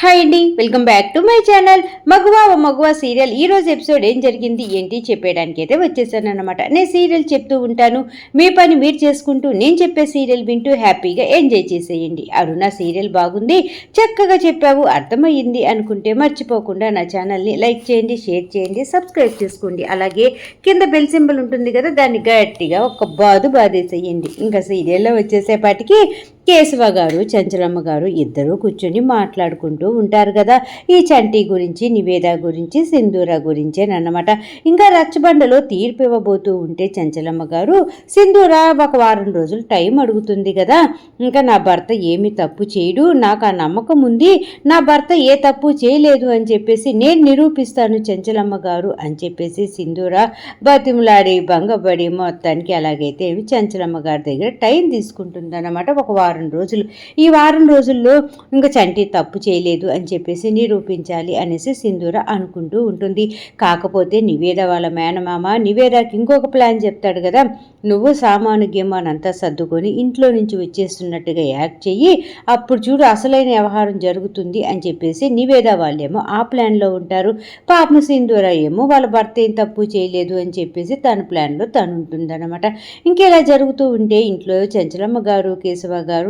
Hi అండి welcome back to my channel. మగువా ఓ మగువా సీరియల్. ఈ రోజు ఎపిసోడ్ ఏం జరిగింది ఏంటి చెప్పేయడానికి అయితే వచ్చేసాను అనమాట నేను సీరియల్ చెప్తూ ఉంటాను. మీ పని మీరు చేసుకుంటూ నేను చెప్పే సీరియల్ వింటూ హ్యాపీగా ఎంజాయ్ చేసేయండి. అరుణ సీరియల్ బాగుంది చక్కగా చెప్పావు అర్థమయ్యింది అనుకుంటే మర్చిపోకుండా నా ఛానల్ని లైక్ చేయండి షేర్ చేయండి సబ్స్క్రైబ్ చేసుకోండి. అలాగే కింద బెల్ సింబల్ ఉంటుంది కదా దాన్ని గట్టిగా ఒక బాదు బాధేసేయండి ఇంకా సీరియల్లో వచ్చేసేపాటికి కేశవ గారు చంచలమ్మ గారు ఇద్దరూ కూర్చొని మాట్లాడుకుంటూ ఉంటారు కదా. ఈ చంటి గురించి నివేద గురించి సింధూర గురించేనన్నమాట ఇంకా రచ్చబండలో తీర్పు ఇవ్వబోతూ ఉంటే చంచలమ్మ గారు సింధూర ఒక వారం రోజులు టైం అడుగుతుంది కదా. ఇంకా నా భర్త ఏమి తప్పు చేయడు. నాకు ఆ నమ్మకం ఉంది. నా భర్త ఏ తప్పు చేయలేదు అని చెప్పేసి నేను నిరూపిస్తాను చంచలమ్మ గారు అని చెప్పేసి సింధూర బతిమలాడి భంగపడి మొత్తానికి అలాగైతే చంచలమ్మ గారి దగ్గర టైం తీసుకుంటుందన్నమాట. ఒక వారం వారం రోజులు. ఈ వారం రోజుల్లో ఇంకా చంటి తప్పు చేయలేదు అని చెప్పేసి నిరూపించాలి అనేసి సింధూర అనుకుంటూ ఉంటుంది. కాకపోతే నివేద వాళ్ళ మేనమామ నివేదకి ఇంకొక ప్లాన్ చెప్తాడు కదా నువ్వు సామాను గిమ్మానంతా సర్దుకొని ఇంట్లో నుంచి వచ్చేస్తున్నట్టుగా యాక్ట్ చెయ్యి. అప్పుడు చూడు అసలైన వ్యవహారం జరుగుతుంది అని చెప్పేసి నివేద వాళ్ళేమో ఆ ప్లాన్లో ఉంటారు. పాపం సింధూర ఏమో వాళ్ళ భర్త ఏం తప్పు చేయలేదు అని చెప్పేసి తన ప్లాన్లో తను ఉంటుందన్నమాట ఇంకెలా జరుగుతూ ఉంటే ఇంట్లో చంచలమ్మ గారు కేశవ గారు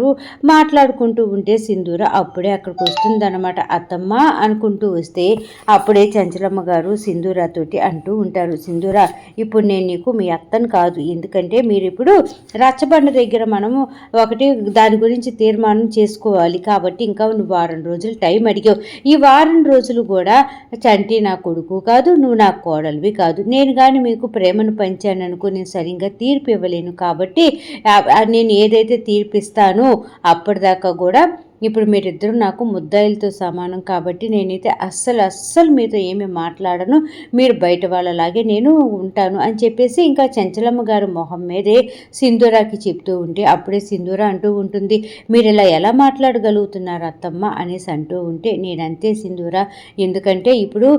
మాట్లాడుకుంటూ ఉంటే సింధూర అప్పుడే అక్కడికి వస్తుందన్నమాట. అత్తమ్మ అనుకుంటూ వస్తే అప్పుడే చంచలమ్మ గారు సింధూరతోటి అంటూ ఉంటారు. సింధూర ఇప్పుడు నేను నీకు మీ అత్తను కాదు. ఎందుకంటే మీరు ఇప్పుడు రచ్చబండ దగ్గర మనము ఒకటి దాని గురించి తీర్మానం చేసుకోవాలి. కాబట్టి ఇంకా నువ్వు వారం రోజులు టైం అడిగావు. ఈ వారం రోజులు కూడా చంటి నా కొడుకు కాదు నువ్వు నా కోడలివి కాదు. నేను కానీ మీకు ప్రేమను పంచాను అనుకో నేను సరిగ్గా తీర్పు ఇవ్వలేను. కాబట్టి నేను ఏదైతే తీర్పిస్తానో అప్పటిదాకా కూడా ఇప్పుడు మీరిద్దరూ నాకు ముద్దాయిలతో సమానం కాబట్టి నేనైతే అస్సలు అస్సలు మీతో ఏమీ మాట్లాడను. మీరు బయట వాళ్ళలాగే నేను ఉంటాను అని చెప్పేసి ఇంకా చంచలమ్మ గారు మొహం మీదే సింధూరాకి చెప్తూ ఉంటే అప్పుడే సింధూర అంటూ ఉంటుంది మీరు ఇలా ఎలా మాట్లాడగలుగుతున్నారు అత్తమ్మ? అనేసి అంటూ ఉంటే నేనంతే సింధూర. ఎందుకంటే ఇప్పుడు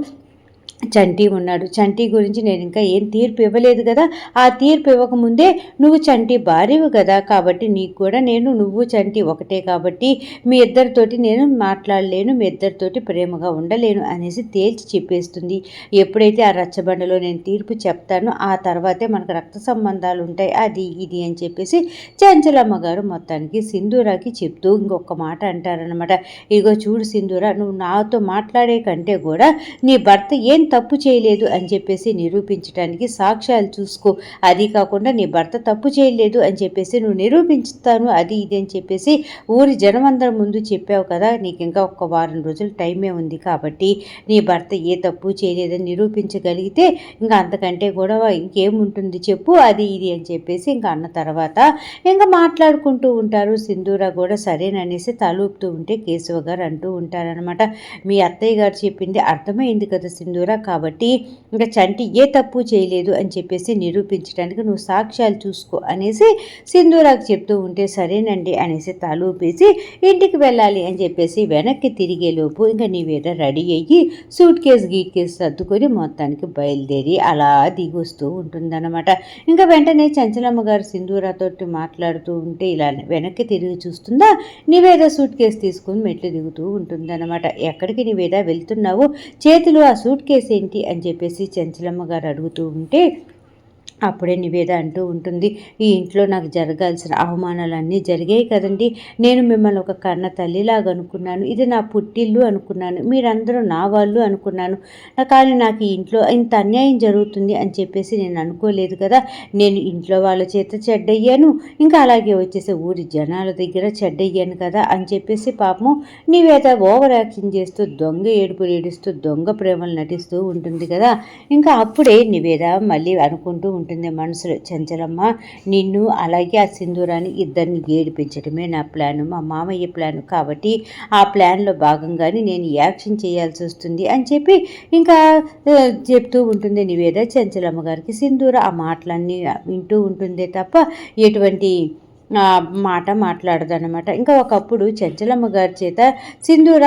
చంటి ఉన్నాడు. చంటి గురించి నేను ఇంకా ఏం తీర్పు ఇవ్వలేదు కదా. ఆ తీర్పు ఇవ్వకముందే నువ్వు చంటి భార్యవు కదా. కాబట్టి నీకు కూడా నేను నువ్వు చంటి ఒకటే కాబట్టి మీ ఇద్దరితోటి నేను మాట్లాడలేను మీ ఇద్దరితోటి ప్రేమగా ఉండలేను అనేసి తేల్చి చెప్పేస్తుంది. ఎప్పుడైతే ఆ రచ్చబండలో నేను తీర్పు చెప్తానో ఆ తర్వాతే మనకు రక్త సంబంధాలు ఉంటాయి. అది ఇది అని చెప్పేసి చంచలమ్మ గారు మొత్తానికి సింధూరాకి చెప్తూ ఇంకొక మాట అంటారనమాట ఇగో చూడు సింధూరా నువ్వు నాతో మాట్లాడే కంటే కూడా నీ భర్త ఏం తప్పు చేయలేదు అని చెప్పేసి నిరూపించడానికి సాక్ష్యాలు చూసుకో. అది కాకుండా నీ భర్త తప్పు చేయలేదు అని చెప్పేసి నువ్వు నిరూపించుతాను అది ఇది అని చెప్పేసి ఊరి జనమందరం ముందు చెప్పావు కదా. నీకు ఇంకా ఒక వారం రోజులు టైమే ఉంది కాబట్టి నీ భర్త ఏ తప్పు చేయలేదని నిరూపించగలిగితే ఇంకా అంతకంటే కూడా ఇంకేముంటుంది చెప్పు అది ఇది అని చెప్పేసి ఇంకా అన్న తర్వాత ఇంకా మాట్లాడుకుంటూ ఉంటారు. సింధూర కూడా సరేననేసి తలూపుతూ ఉంటే కేశవ గారు అంటూ ఉంటారనమాట మీ అత్తయ్య గారు చెప్పింది అర్థమైంది కదా సింధూర కాబట్టి ఇంకా చంటి ఏ తప్పు చేయలేదు అని చెప్పేసి నిరూపించడానికి నువ్వు సాక్ష్యాలు చూసుకో అనేసి సింధూరాకు చెప్తూ ఉంటే సరేనండి అనేసి తలూపేసి ఇంటికి వెళ్ళాలి అని చెప్పేసి వెనక్కి తిరిగేలోపు ఇంకా నీవేదో రెడీ అయ్యి సూట్ కేస్ గీట్ కేసు సర్దుకొని మొత్తానికి బయలుదేరి అలా దిగొస్తూ ఉంటుందన్నమాట. ఇంకా వెంటనే చంచలమ్మ గారు సింధూరాతో మాట్లాడుతూ ఉంటే ఇలా వెనక్కి తిరిగి చూస్తుందా? నివేద సూట్ కేసు తీసుకుని మెట్లు దిగుతూ ఉంటుందన్నమాట. ఎక్కడికి నివేద వెళ్తున్నావు? చేతిలో ఆ సూట్ కేసు ఏంటి అని చెప్పేసి చంచలమ్మ గారు అడుగుతూ ఉంటే అప్పుడే నివేద అంటూ ఉంటుంది ఈ ఇంట్లో నాకు జరగాల్సిన అవమానాలన్నీ జరిగాయి కదండి. నేను మిమ్మల్ని ఒక కన్న తల్లిలాగా అనుకున్నాను. ఇది నా పుట్టిల్లు అనుకున్నాను. మీరందరూ నా వాళ్ళు అనుకున్నాను. కానీ నాకు ఈ ఇంట్లో ఇంత అన్యాయం జరుగుతుంది అని చెప్పేసి నేను అనుకోలేదు కదా. నేను ఇంట్లో వాళ్ళ చేత చెడ్డయ్యాను. ఇంకా అలాగే వచ్చేసి ఊరి జనాల దగ్గర చెడ్డయ్యాను కదా అని చెప్పేసి పాపము నివేద ఓవర్ యాక్షన్ చేస్తూ దొంగ ఏడుపులు ఏడుస్తూ దొంగ ప్రేమలు నటిస్తూ ఉంటుంది కదా. ఇంకా అప్పుడే నివేద మళ్ళీ అనుకుంటూ ఉంటుంది ఉంటుంది మనసులో. చంచలమ్మ నిన్ను అలాగే ఆ సింధూరాన్ని ఇద్దరిని ఏడిపించడమే నా ప్లాను. మా మామయ్య ప్లాను కాబట్టి ఆ ప్లాన్లో భాగంగానే నేను యాక్షన్ చేయాల్సి వస్తుంది అని చెప్పి ఇంకా చెప్తూ ఉంటుంది నివేద చంచలమ్మ గారికి. సింధూర ఆ మాటలన్నీ వింటూ ఉంటుందే తప్ప ఎటువంటి మాట మాట్లాడదన్నమాట. ఇంకా ఒకప్పుడు చెంచలమ్మ గారి చేత సింధూర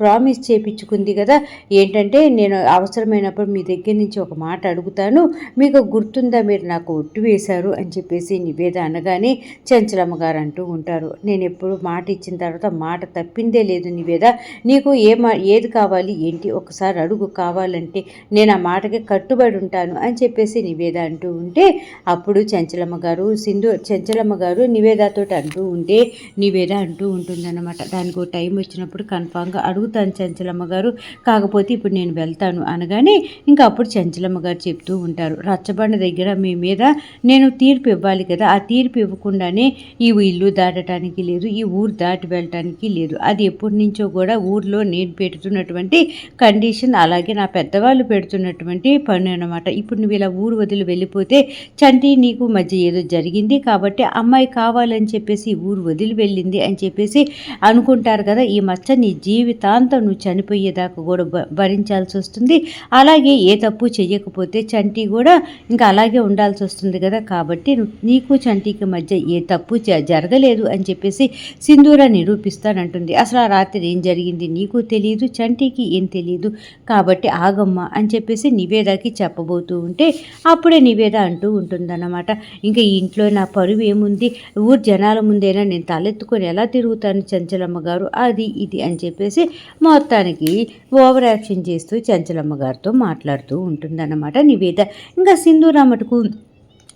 ప్రామిస్ చేపించుకుంది కదా. ఏంటంటే నేను అవసరమైనప్పుడు మీ దగ్గర నుంచి ఒక మాట అడుగుతాను. మీకు గుర్తుందా మీరు నాకు ఒట్టు వేశారు అని చెప్పేసి నివేద అనగానే చెంచలమ్మ గారు అంటూ ఉంటారు. నేను ఎప్పుడు మాట ఇచ్చిన తర్వాత మాట తప్పిందే లేదు నివేద. నీకు ఏ మా ఏది కావాలి ఏంటి? ఒకసారి అడుగు కావాలంటే నేను ఆ మాటకి కట్టుబడి ఉంటాను అని చెప్పేసి నివేద అంటూ ఉంటే అప్పుడు చెంచలమ్మ గారు సింధు చెంచలమ్మ గారు నివేదతో అంటూ ఉంటే నివేద అంటూ ఉంటుందన్నమాట. దానికి ఒక టైం వచ్చినప్పుడు కన్ఫామ్గా అడుగుతాను చంచలమ్మ గారు. కాకపోతే ఇప్పుడు నేను వెళ్తాను అనగానే ఇంకా అప్పుడు చెంచలమ్మ గారు చెప్తూ ఉంటారు. రచ్చబండ దగ్గర మీ మీద నేను తీర్పు ఇవ్వాలి కదా. ఆ తీర్పు ఇవ్వకుండానే ఈ ఇల్లు దాటడానికి లేదు ఈ ఊరు దాటి వెళ్ళటానికి లేదు. అది ఎప్పటి నుంచో కూడా ఊర్లో నేను పెడుతున్నటువంటి కండిషన్ అలాగే నా పెద్దవాళ్ళు పెడుతున్నటువంటి పని అనమాట ఇప్పుడు నువ్వు ఇలా ఊరు వదిలి వెళ్ళిపోతే చంటి నీకు మధ్య ఏదో జరిగింది కాబట్టి అమ్మాయి కావాలని చెప్పేసి ఊరు వదిలి వెళ్ళింది అని చెప్పేసి అనుకుంటారు కదా ఈ మచ్చ నీ జీవితాంతం నువ్వు చనిపోయేదాకా కూడా భరించాల్సి వస్తుంది. అలాగే ఏ తప్పు చేయకపోతే చంటి కూడా ఇంకా అలాగే ఉండాల్సి వస్తుంది కదా కాబట్టి నీకు చంటికి మధ్య ఏ తప్పు జ- జరగలేదు అని చెప్పేసి సింధూర నిరూపిస్తానంటుంది. అసలు ఆ రాత్రి ఏం జరిగింది? నీకు తెలియదు చంటికి ఏం తెలియదు కాబట్టి ఆగమ్మ అని చెప్పేసి నివేదకి చెప్పబోతూ ఉంటే అప్పుడే నివేద అంటూ ఉంటుందన్నమాట. ఇంకా ఈ ఇంట్లో నా పరువు ఏముంది? ఊరు జనాల ముందేనా నేను తలెత్తుకొని ఎలా తిరుగుతాను చంచలమ్మ గారు? అది ఇది అని చెప్పేసి మొత్తానికి ఓవర్ యాక్షన్ చేస్తూ చంచలమ్మ గారితో మాట్లాడుతూ ఉంటుందన్నమాట నివేద. ఇంకా సింధూరామటుకు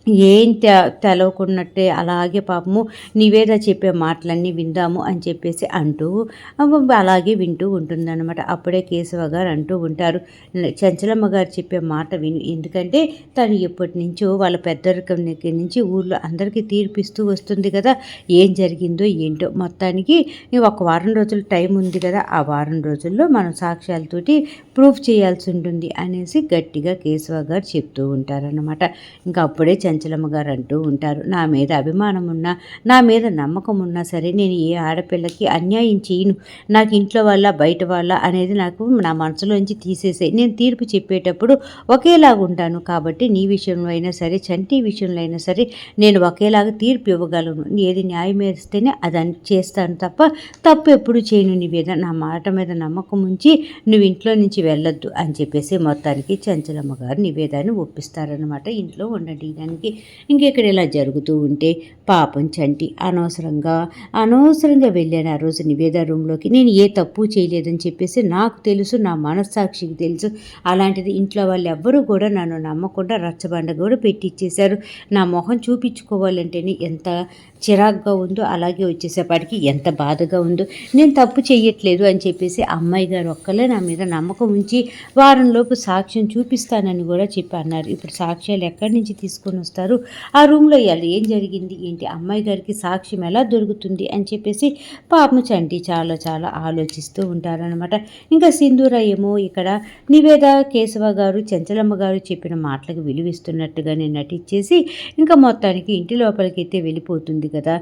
ఏం తె తెలవకున్నట్టే అలాగే పాపము నివేద చెప్పే మాటలన్నీ విందాము అని చెప్పేసి అంటూ అలాగే వింటూ ఉంటుందన్నమాట. అప్పుడే కేశవ గారు అంటూ ఉంటారు చంచలమ్మ గారు చెప్పే మాట విను. ఎందుకంటే తను ఎప్పటి నుంచో వాళ్ళ పెద్దరికం దగ్గర నుంచి ఊర్లో అందరికీ తీర్పిస్తూ వస్తుంది కదా. ఏం జరిగిందో ఏంటో మొత్తానికి ఒక వారం రోజులు టైం ఉంది కదా. ఆ వారం రోజుల్లో మనం సాక్ష్యాలతోటి ప్రూఫ్ చేయాల్సి ఉంటుంది అనేసి గట్టిగా కేశవ గారు చెప్తూ ఉంటారన్నమాట. ఇంకా అప్పుడే చంచలమ్మ గారు అంటూ ఉంటారు. నా మీద అభిమానం ఉన్నా నా మీద నమ్మకం ఉన్నా సరే నేను ఏ ఆడపిల్లకి అన్యాయం చేయను. నాకు ఇంట్లో వాళ్ళ బయట వాళ్ళ అనేది నాకు నా మనసులోంచి తీసేసే నేను తీర్పు చెప్పేటప్పుడు ఒకేలాగా ఉంటాను. కాబట్టి నీ విషయంలో అయినా సరే చంటి విషయంలో అయినా సరే నేను ఒకేలాగా తీర్పు ఇవ్వగలను. ఏది న్యాయం వేస్తేనే అది చేస్తాను తప్ప తప్పు ఎప్పుడు చేయను. నీ మీద నా మాట మీద నమ్మకం ఉంచి నువ్వు ఇంట్లో నుంచి వెళ్ళొద్దు అని చెప్పేసి మొత్తానికి చంచలమ్మ గారు నివేదాన్ని ఒప్పిస్తారనమాట ఇంట్లో ఉండండి. ఉండడానికి ఇంకెక్కడ ఇలా జరుగుతూ ఉంటే పాపం చంటి అనవసరంగా అనవసరంగా వెళ్ళాను ఆ రోజు నివేద రూమ్లోకి. నేను ఏ తప్పు చేయలేదని చెప్పేసి నాకు తెలుసు నా మనస్సాక్షికి తెలుసు. అలాంటిది ఇంట్లో వాళ్ళు ఎవ్వరూ కూడా నన్ను నమ్మకుండా రచ్చబండ కూడా పెట్టిచ్చేశారు. నా మొహం చూపించుకోవాలంటేనే ఎంత చిరాగ్గా ఉందో అలాగే వచ్చేసేపాటికి ఎంత బాధగా ఉందో. నేను తప్పు చేయట్లేదు అని చెప్పేసి అమ్మాయి గారు ఒక్కలే నా మీద నమ్మకం ఉంచి వారంలోపు సాక్ష్యం చూపిస్తానని కూడా చెప్పి అన్నారు. ఇప్పుడు సాక్ష్యాలు ఎక్కడి నుంచి తీసుకొని చూస్తారు. ఆ రూమ్లో ఇవాళ ఏం జరిగింది? ఏంటి? అమ్మాయి గారికి సాక్ష్యం ఎలా దొరుకుతుంది? అని చెప్పేసి పాపం చంటి చాలా చాలా ఆలోచిస్తూ ఉంటారనమాట ఇంకా సింధూర ఏమో ఇక్కడ నివేద కేశవ గారు చెంచలమ్మ గారు చెప్పిన మాటలకు విలువిస్తున్నట్టుగానే నటించేసి ఇంకా మొత్తానికి ఇంటి లోపలికి అయితే వెళ్ళిపోతుంది కదా.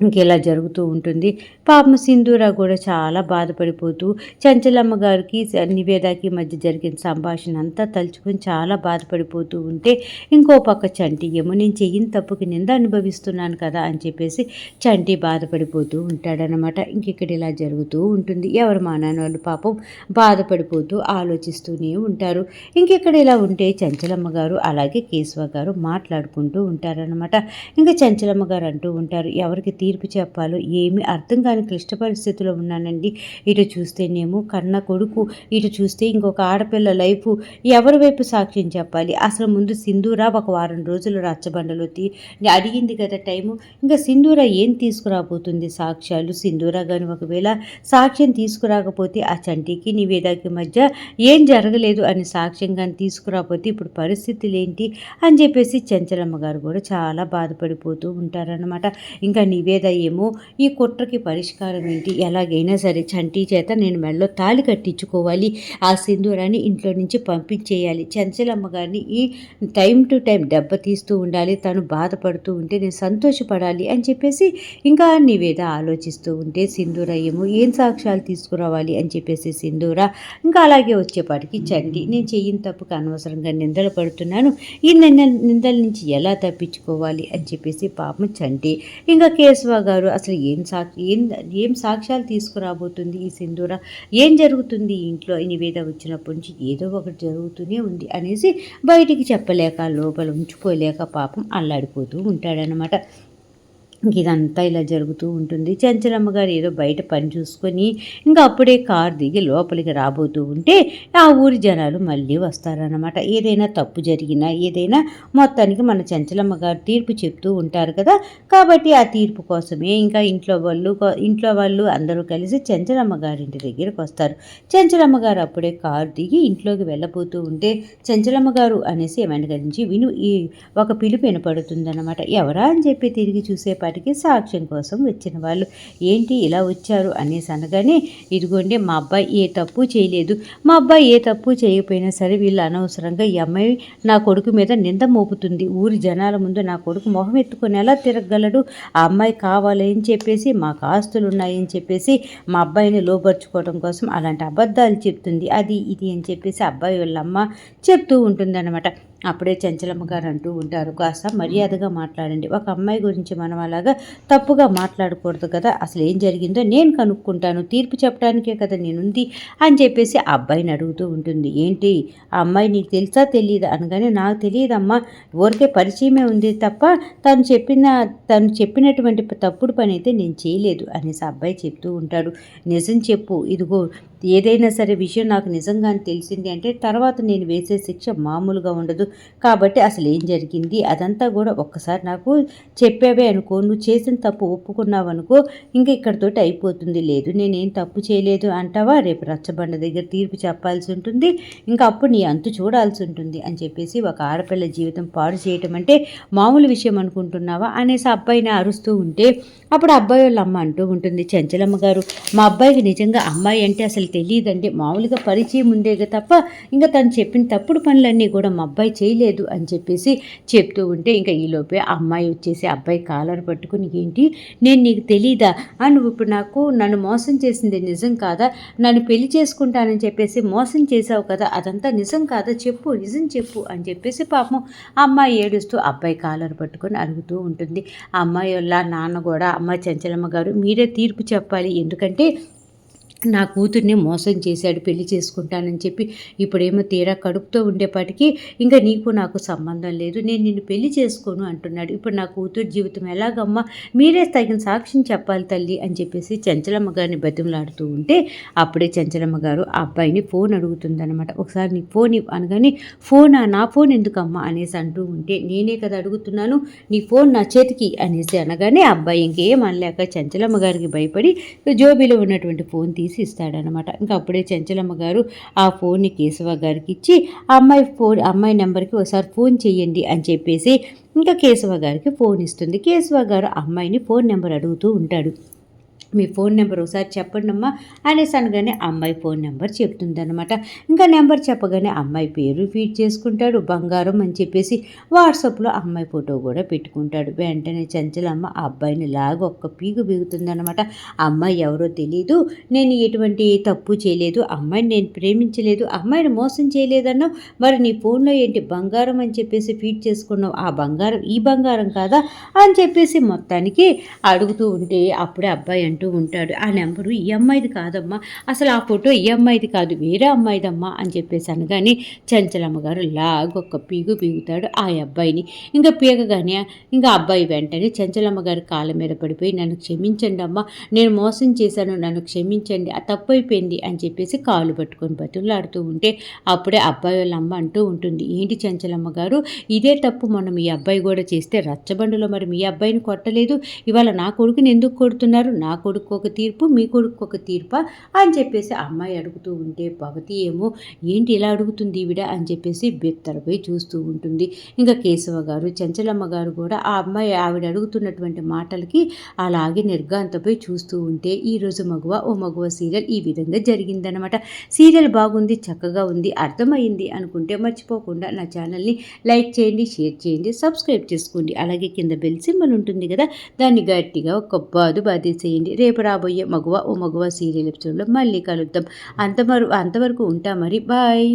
ఇంకెలా జరుగుతూ ఉంటుంది. పాపం సింధూర కూడా చాలా బాధపడిపోతూ చంచలమ్మ గారికి నివేదాకి మధ్య జరిగిన సంభాషణ అంతా తలుచుకొని చాలా బాధపడిపోతూ ఉంటే ఇంకో పక్క చంటి ఏమో నేను చెయ్యిన తప్పుకి నింద అనుభవిస్తున్నాను కదా అని చెప్పేసి చంటి బాధపడిపోతూ ఉంటాడనమాట ఇంకెక్కడ ఇలా జరుగుతూ ఉంటుంది. ఎవరు మా నాన్నవాళ్ళు పాపం బాధపడిపోతూ ఆలోచిస్తూనే ఉంటారు. ఇంకెక్కడ ఇలా ఉంటే చంచలమ్మ గారు అలాగే కేశవ గారు మాట్లాడుకుంటూ ఉంటారనమాట ఇంకా చంచలమ్మ గారు అంటూ ఉంటారు ఎవరికి తీర్పు చెప్పాలో ఏమీ అర్థం కాని క్లిష్ట పరిస్థితిలో ఉన్నానండి. ఇటు చూస్తేనేమో కన్న కొడుకు ఇటు చూస్తే ఇంకొక ఆడపిల్ల లైఫ్ ఎవరి వైపు సాక్ష్యం చెప్పాలి? అసలు ముందు సింధూరా ఒక వారం రోజులు రచ్చబండలో తీ అడిగింది కదా టైము. ఇంకా సింధూరా ఏం తీసుకురాబోతుంది సాక్ష్యాలు? సింధూరా కానీ ఒకవేళ సాక్ష్యం తీసుకురాకపోతే ఆ చంటికి నివేదాకి మధ్య ఏం జరగలేదు అని సాక్ష్యం కానీ తీసుకురాకపోతే ఇప్పుడు పరిస్థితులు ఏంటి అని చెప్పేసి చెంచలమ్మ గారు కూడా చాలా బాధపడిపోతూ ఉంటారనమాట ఇంకా నివేద నివేద ఈ కుట్రకి పరిష్కారం ఏంటి? ఎలాగైనా సరే చంటి చేత నేను మెడలో తాళి కట్టించుకోవాలి. ఆ సింధూరాన్ని ఇంట్లో నుంచి పంపించేయాలి. చంచలమ్మ గారిని ఈ టైం టు టైం దెబ్బతీస్తూ ఉండాలి. తను బాధపడుతూ ఉంటే నేను సంతోషపడాలి అని చెప్పేసి ఇంకా నివేద ఆలోచిస్తూ ఉంటే సింధూర ఏమో ఏం సాక్ష్యాలు తీసుకురావాలి అని చెప్పేసి సింధూర ఇంకా అలాగే వచ్చేపాటికి చండి నేను చెయ్యిన తప్పుకు అనవసరంగా నిందలు పడుతున్నాను. ఈ నిందల నుంచి ఎలా తప్పించుకోవాలి అని చెప్పేసి పాపం చంటి ఇంకా కేసు కేశవ గారు అసలు ఏం సాక్షి ఏం ఏం సాక్ష్యాలు తీసుకురాబోతుంది ఈ సింధూర? ఏం జరుగుతుంది ఇంట్లో? నివేద వచ్చినప్పటి నుంచి ఏదో ఒకటి జరుగుతూనే ఉంది అనేసి బయటికి చెప్పలేక లోపల ఉంచుకోలేక పాపం అల్లాడిపోతూ ఉంటాడనమాట ఇదంతా ఇలా జరుగుతూ ఉంటుంది. చంచలమ్మ గారు ఏదో బయట పని చూసుకొని ఇంకా అప్పుడే కారు దిగి లోపలికి రాబోతూ ఉంటే ఆ ఊరి జనాలు మళ్ళీ వస్తారనమాట ఏదైనా తప్పు జరిగినా ఏదైనా మొత్తానికి మన చంచలమ్మ గారు తీర్పు చెప్తూ ఉంటారు కదా. కాబట్టి ఆ తీర్పు కోసమే ఇంకా ఇంట్లో వాళ్ళు ఇంట్లో వాళ్ళు అందరూ కలిసి చంచలమ్మ గారింటి దగ్గరికి వస్తారు. చంచలమ్మ గారు అప్పుడే కారు దిగి ఇంట్లోకి వెళ్ళబోతూ ఉంటే చంచలమ్మ గారు అనేసి వెనక నుంచి విను ఈ ఒక పిలుపు వినపడుతుందన్నమాట. ఎవరా అని చెప్పి తిరిగి చూసే వాటికి సాక్ష్యం కోసం వచ్చిన వాళ్ళు. ఏంటి ఇలా వచ్చారు అనేసి అనగానే ఇదిగోండి మా అబ్బాయి ఏ తప్పు చేయలేదు. మా అబ్బాయి ఏ తప్పు చేయకపోయినా సరే వీళ్ళు అనవసరంగా ఈ అమ్మాయి నా కొడుకు మీద నింద మోపుతుంది. ఊరి జనాల ముందు నా కొడుకు మొహం ఎత్తుకొని ఎలా తిరగలడు ఆ అమ్మాయి కావాలని చెప్పేసి మాకు ఆస్తులు ఉన్నాయని చెప్పేసి మా అబ్బాయిని లోపరుచుకోవడం కోసం అలాంటి అబద్ధాలు చెప్తుంది. అది ఇది అని చెప్పేసి అబ్బాయి వాళ్ళ అమ్మ చెప్తూ ఉంటుందన్నమాట. అప్పుడే చంచలమ్మ గారు అంటూ ఉంటారు. కాస్త మర్యాదగా మాట్లాడండి. ఒక అమ్మాయి గురించి మనం అలాగా తప్పుగా మాట్లాడకూడదు కదా. అసలు ఏం జరిగిందో నేను కనుక్కుంటాను. తీర్పు చెప్పడానికే కదా నేనుంది అని చెప్పేసి ఆ అబ్బాయిని అడుగుతూ ఉంటుంది. ఏంటి? ఆ అమ్మాయి నీకు తెలుసా? తెలియదు అనగానే నాకు తెలియదమ్మా. ఊరికే పరిచయమే ఉంది తప్ప తను చెప్పిన తను చెప్పినటువంటి తప్పుడు పని అయితే నేను చేయలేదు అనేసి అబ్బాయి చెప్తూ ఉంటాడు. నిజం చెప్పు. ఇదిగో ఏదైనా సరే విషయం నాకు నిజంగానే తెలిసింది అంటే తర్వాత నేను వేసే శిక్ష మామూలుగా ఉండదు. కాబట్టి అసలు ఏం జరిగింది? అదంతా కూడా ఒక్కసారి నాకు చెప్పావే అనుకో నువ్వు చేసిన తప్పు ఒప్పుకున్నావు అనుకో ఇంకా ఇక్కడతోటి అయిపోతుంది. లేదు నేనేం తప్పు చేయలేదు అంటావా? రేపు రచ్చబండ దగ్గర తీర్పు చెప్పాల్సి ఉంటుంది. ఇంకా అప్పుడు నీ అంతు చూడాల్సి ఉంటుంది అని చెప్పేసి ఒక ఆడపిల్ల జీవితం పాడు చేయటం అంటే మామూలు విషయం అనుకుంటున్నావా? అనేసి అబ్బాయిని అరుస్తూ ఉంటే అప్పుడు అబ్బాయి వాళ్ళ అమ్మ అంటూ ఉంటుంది చంచలమ్మ గారు మా అబ్బాయికి నిజంగా అమ్మాయి అంటే అసలు తెలియదండి. మామూలుగా పరిచయం ఉండేగా తప్ప ఇంకా తను చెప్పిన తప్పుడు పనులన్నీ కూడా మా అబ్బాయి చేయలేదు అని చెప్పేసి చెప్తూ ఉంటే ఇంకా ఈలోపే అమ్మాయి వచ్చేసి అబ్బాయి కాలర్ పట్టుకుని ఏంటి? నేను నీకు తెలీదా? నువ్వు ఇప్పుడు నాకు నన్ను మోసం చేసింది నిజం కాదా? నన్ను పెళ్ళి చేసుకుంటానని చెప్పేసి మోసం చేసావు కదా? అదంతా నిజం కాదా? చెప్పు నిజం చెప్పు అని చెప్పేసి పాపం అమ్మాయి ఏడుస్తూ అబ్బాయి కాలర్ పట్టుకొని అడుగుతూ ఉంటుంది. ఆ అమ్మాయి వల్ల నాన్న కూడా అమ్మ చంచలమ్మ గారు మీరే తీర్పు చెప్పాలి. ఎందుకంటే నా కూతుర్ని మోసం చేశాడు పెళ్ళి చేసుకుంటానని చెప్పి ఇప్పుడేమో తీరా కడుపుతో ఉండేపాటికి ఇంకా నీకు నాకు సంబంధం లేదు నేను నిన్ను పెళ్ళి చేసుకోను అంటున్నాడు. ఇప్పుడు నా కూతురు జీవితం ఎలాగమ్మా? మీరే తగిన సాక్ష్యం చెప్పాలి తల్లి అని చెప్పేసి చంచలమ్మ గారిని బతిమలాడుతూ ఉంటే అప్పుడే చంచలమ్మ గారు ఆ అబ్బాయిని ఫోన్ అడుగుతుందనమాట ఒకసారి నీ ఫోన్ అనగానే ఫోనా? నా ఫోన్ ఎందుకమ్మా? అనేసి అంటూ ఉంటే నేనే కదా అడుగుతున్నాను నీ ఫోన్ నా చేతికి అనేసి అనగానే అబ్బాయి ఇంకేం అనలేక చంచలమ్మ గారికి భయపడి జోబీలో ఉన్నటువంటి ఫోన్ తీసి తీసి ఇస్తాడనమాట ఇంకా అప్పుడే చెంచలమ్మ గారు ఆ ఫోన్ని కేశవ గారికి ఇచ్చి ఆ అమ్మాయి ఫోన్ అమ్మాయి నెంబర్కి ఒకసారి ఫోన్ చేయండి అని చెప్పేసి ఇంకా కేశవ గారికి ఫోన్ ఇస్తుంది. కేశవ గారు అమ్మాయిని ఫోన్ నెంబర్ అడుగుతూ ఉంటాడు. మీ ఫోన్ నెంబర్ ఒకసారి చెప్పండి అమ్మా అనేసి అనగానే అమ్మాయి ఫోన్ నెంబర్ చెప్తుందనమాట ఇంకా నెంబర్ చెప్పగానే అమ్మాయి పేరు ఫీడ్ చేసుకుంటాడు. బంగారం అని చెప్పేసి వాట్సాప్లో అమ్మాయి ఫోటో కూడా పెట్టుకుంటాడు. వెంటనే చంచలమ్మ అబ్బాయిని లాగా ఒక్క పీగు బీగుతుందనమాట అమ్మాయి ఎవరో తెలియదు నేను ఎటువంటి తప్పు చేయలేదు. అమ్మాయిని నేను ప్రేమించలేదు. అమ్మాయిని మోసం చేయలేదన్నావు. మరి నీ ఫోన్లో ఏంటి బంగారం అని చెప్పేసి ఫీడ్ చేసుకున్నావు. ఆ బంగారం ఈ బంగారం కాదా అని చెప్పేసి మొత్తానికి అడుగుతూ ఉంటే అప్పుడే అబ్బాయి అంటూ అంటూ ఉంటాడు. ఆ నెంబరు ఈ అమ్మాయిది కాదమ్మా. అసలు ఆ ఫోటో ఈ అమ్మాయిది కాదు వేరే అమ్మాయిదమ్మా అని చెప్పేసి అనగానే చంచలమ్మ గారు లాగొక్క పీగు పీగుతాడు ఆ అబ్బాయిని. ఇంకా పీగగానే ఇంకా అబ్బాయి వెంటనే చంచలమ్మ గారి కాళ్ళ మీద పడిపోయి నన్ను క్షమించండి అమ్మా. నేను మోసం చేశాను. నన్ను క్షమించండి. ఆ తప్పు అయిపోయింది అని చెప్పేసి కాళ్ళు పట్టుకొని బతులాడుతూ ఉంటే అప్పుడే అబ్బాయి వాళ్ళ అమ్మ అంటూ ఉంటుంది ఏంటి చంచలమ్మ గారు? ఇదే తప్పు. మనం ఈ అబ్బాయి కూడా చేస్తే రచ్చబండులో మరి మీ అబ్బాయిని కొట్టలేదు. ఇవాళ నా కొడుకుని ఎందుకు కొడుతున్నారు? నా కొడుకు కొడుకు ఒక తీర్పు మీ కొడుకు ఒక తీర్పా అని చెప్పేసి అమ్మాయి అడుగుతూ ఉంటే భవతి ఏమో ఏంటి ఇలా అడుగుతుంది ఈవిడ? అని చెప్పేసి బిత్తరపై చూస్తూ ఉంటుంది. ఇంకా కేశవ గారు చంచలమ్మ గారు కూడా ఆ అమ్మాయి ఆవిడ అడుగుతున్నటువంటి మాటలకి అలాగే నిర్గాంతపోయి చూస్తూ ఉంటే ఈరోజు మగువ ఓ మగువ సీరియల్ ఈ విధంగా జరిగిందనమాట. సీరియల్ బాగుంది చక్కగా ఉంది అర్థమైంది అనుకుంటే మర్చిపోకుండా నా ఛానల్ని లైక్ చేయండి షేర్ చేయండి సబ్స్క్రైబ్ చేసుకోండి. అలాగే కింద బెల్ సింబల్ ఉంటుంది కదా దాన్ని గట్టిగా ఒక బాదు బాధేసేయండి రేపు రాబోయే మగువ ఓ మగువ సీరియల్ ఎపిసోడ్లో మళ్ళీ కలుద్దాం. అంతవరకు అంతవరకు ఉంటా మరి. బాయ్.